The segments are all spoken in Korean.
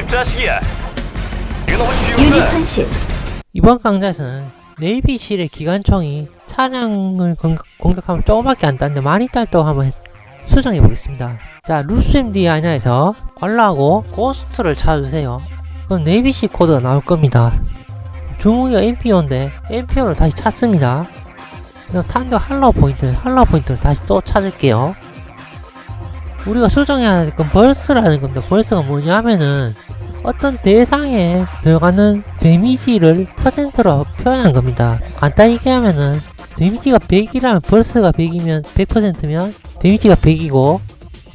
네집 자식이야. 유닛. 손실. 이번 강좌에서는 네이비실의 기관총이 차량을 공격, 공격하면 조금밖에 안 땄는데 많이 딸다고 한번 수정해 보겠습니다. 자, 루스MD 아냐에서 얼라고 고스트를 찾아주세요. 그럼 네이비실 코드가 나올 겁니다. 주무기가 MPO인데 MPO를 다시 찾습니다. 그럼 탄도 할러 포인트, 할러 포인트를 다시 또 찾을게요. 우리가 수정해야 할 건 벌스라는 겁니다. 벌스가 뭐냐면은 어떤 대상에 들어가는 데미지를 퍼센트로 표현한 겁니다. 간단히 얘기하면은 데미지가 100이라면 벌스가 100이면 100%면 데미지가 100이고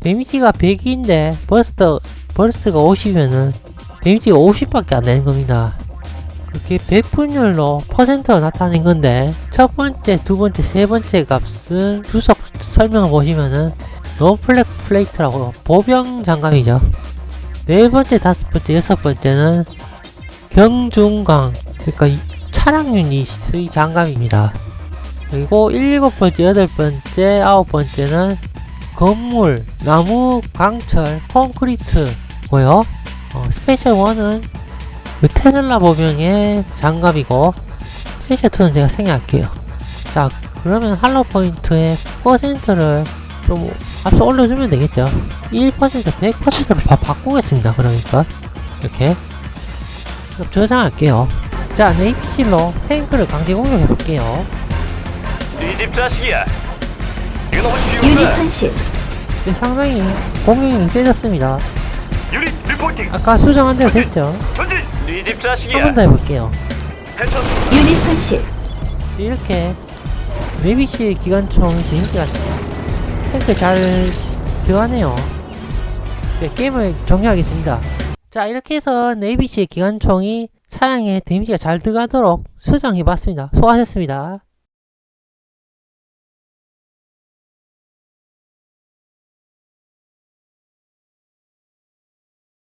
데미지가 100인데 벌스 벌스가 50이면은 데미지가 50밖에 안 되는 겁니다. 그렇게 배분율로 퍼센트로 나타낸 건데 첫 번째, 두 번째, 세 번째 값은 주석 설명을 보시면은 노플렉 플레이트라고 보병 장갑이죠. 네 번째, 다섯 번째, 여섯 번째는 경중강 그러니까 이 차량 유닛 의 장갑입니다. 그리고 일곱 번째, 여덟 번째, 아홉 번째는 건물, 나무, 강철, 콘크리트고요. 어, 스페셜 1은 그 테슬라 보병의 장갑이고 스페셜 2는 제가 생략할게요. 자, 그러면 할로 포인트의 퍼센트를 좀 앞서 올려주면 되겠죠. 1% 100%로 바, 바꾸겠습니다. 그러니까 이렇게 그럼 저장할게요. 자, 네이피실로 탱크를 강제 공격해 볼게요. 네집 자식이야. 유닛. 손실. 네, 상당히 공격력이 세졌습니다. 유닛 리포팅. 아까 수정한 대로 됐죠. 전진. 네집 한 자식이야. 번더 해볼게요. 해쳤. 유닛 손실. 이렇게 네비시 기관총 데미지가 탱크 잘 들어가네요. 네, 게임을 종료하겠습니다. 자, 이렇게 해서 네이비시 기관총이 차량에 데미지가 잘 들어가도록 수정해봤습니다. 수고하셨습니다.